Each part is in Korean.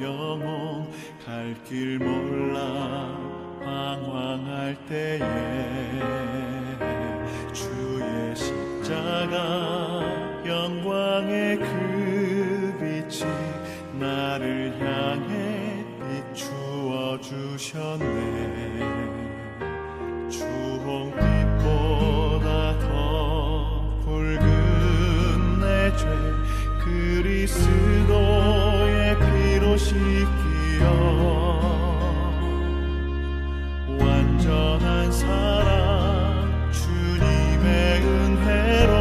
영혼 갈 길 몰라 방황할 때에 주의 십자가 영광의 그 빛이 나를 향해 비추어 주셨네. 주홍빛보다 더 붉은 내죄 그리스도의 피로 씻기어 완전한 사랑 주님의 은혜로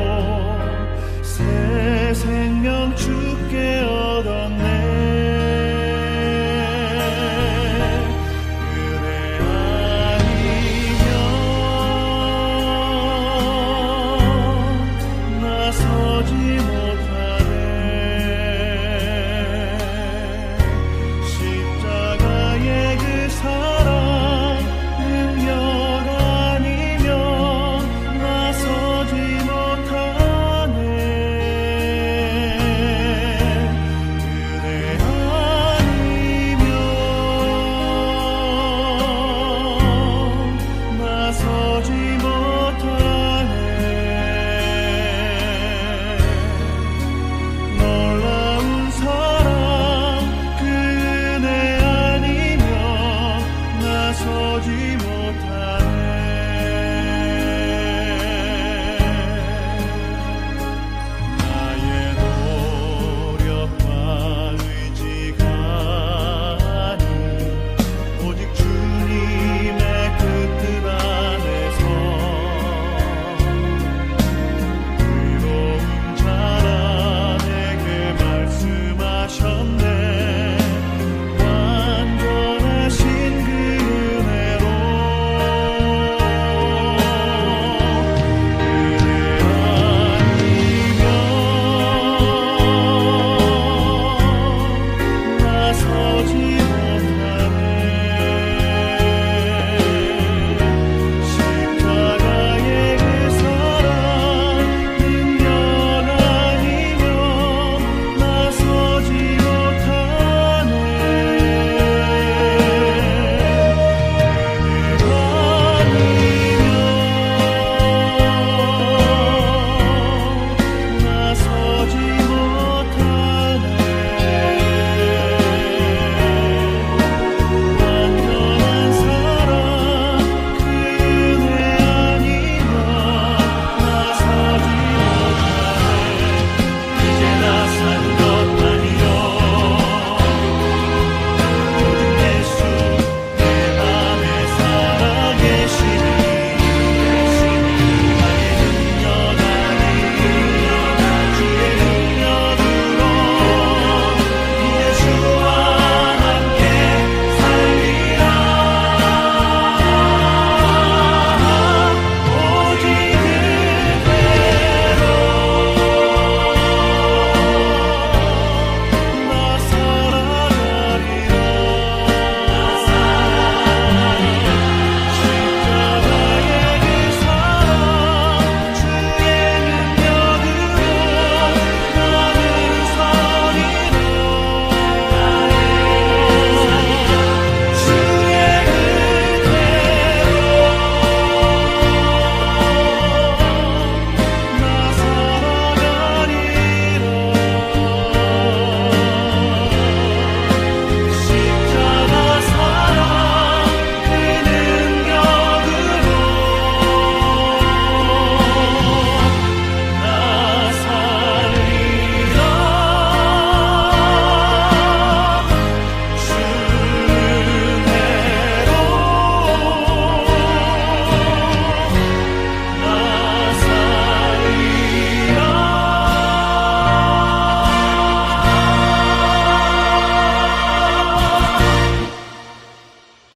새 생명 주께 얻었네. 나서지 못 서지 못하